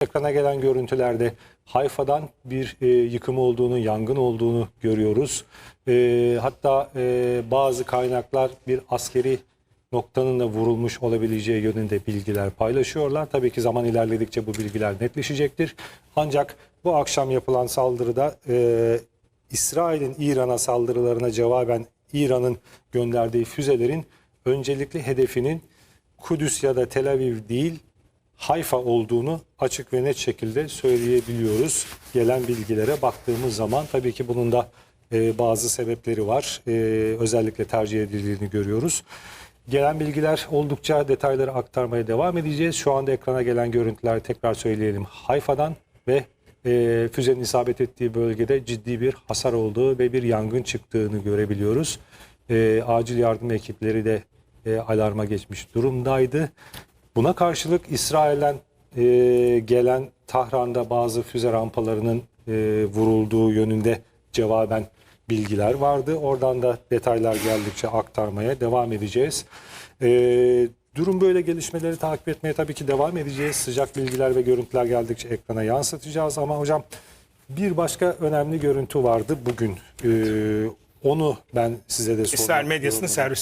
Ekrana gelen görüntülerde Hayfa'dan bir e, yıkım olduğunu, yangın olduğunu görüyoruz. E, hatta e, bazı kaynaklar bir askeri noktanın da vurulmuş olabileceği yönünde bilgiler paylaşıyorlar. Tabii ki zaman ilerledikçe bu bilgiler netleşecektir. Ancak bu akşam yapılan saldırıda e, İsrail'in İran'a saldırılarına cevaben İran'ın gönderdiği füzelerin öncelikli hedefinin Kudüs ya da Tel Aviv değil Hayfa olduğunu açık ve net şekilde söyleyebiliyoruz. Gelen bilgilere baktığımız zaman tabii ki bunun da e, bazı sebepleri var. E, özellikle tercih edildiğini görüyoruz. Gelen bilgiler oldukça detayları aktarmaya devam edeceğiz. Şu anda ekrana gelen görüntüler tekrar söyleyelim. Hayfa'dan ve e, füzenin isabet ettiği bölgede ciddi bir hasar olduğu ve bir yangın çıktığını görebiliyoruz. E, acil yardım ekipleri de e, alarma geçmiş durumdaydı. Buna karşılık İsrail'den e, gelen Tahran'da bazı füze rampalarının e, vurulduğu yönünde cevaben bilgiler vardı. Oradan da detaylar geldikçe aktarmaya devam edeceğiz. E, durum böyle gelişmeleri takip etmeye tabii ki devam edeceğiz. Sıcak bilgiler ve görüntüler geldikçe ekrana yansıtacağız. Ama hocam bir başka önemli görüntü vardı bugün. E, onu ben size de sormak İsrail durumundayım. servis